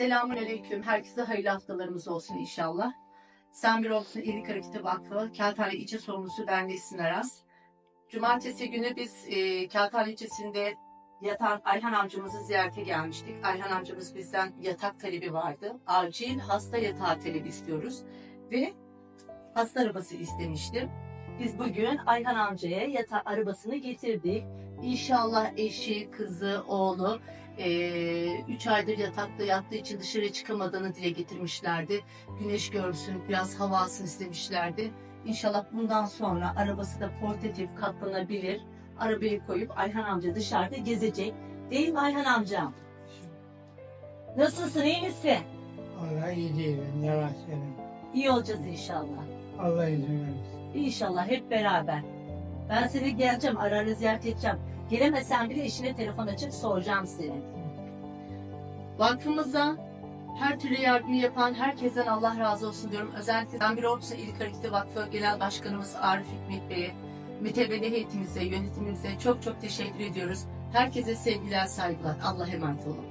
Selamun Aleyküm. Herkese hayırlı haftalarımız olsun inşallah. Sen bir olsun İyilik Hareketi Vakfı, Kağıthane İlçe Sorumlusu ben Nesin Aras. Cumartesi günü biz e, Kağıthane İlçesi'nde yatan Ayhan amcamızı ziyarete gelmiştik. Ayhan amcamız bizden yatak talebi vardı. Acil hasta yatağı talebi istiyoruz. Ve hasta arabası istemiştim. Biz bugün Ayhan amcaya yatak arabasını getirdik. İnşallah eşi, kızı, oğlu 3 aydır yatakta yattığı için dışarı çıkamadığını dile getirmişlerdi. Güneş görsün, biraz hava istemişlerdi. İnşallah bundan sonra arabası da portatif katlanabilir. Arabaya koyup Ayhan amca dışarıda gezecek. Değil mi Ayhan amcam? Nasılsın, iyi misin? Allah iyi değilim, yalan söyleyeyim. İyi olacağız inşallah. Allah izin verirse. İnşallah hep beraber. Ben seni geleceğim, ara ara ziyaret edeceğim. Gelemesen bile eşine telefon açıp soracağım seni. Vakfımıza her türlü yardımı yapan herkesten Allah razı olsun diyorum. Özellikle ben bir Ordusu İlk Hareketi Vakfı Genel Başkanımız Arif Hikmet Bey'e, mütevelli heyetimize, yönetimimize çok çok teşekkür ediyoruz. Herkese sevgiler, saygılar. Allah'a emanet olun.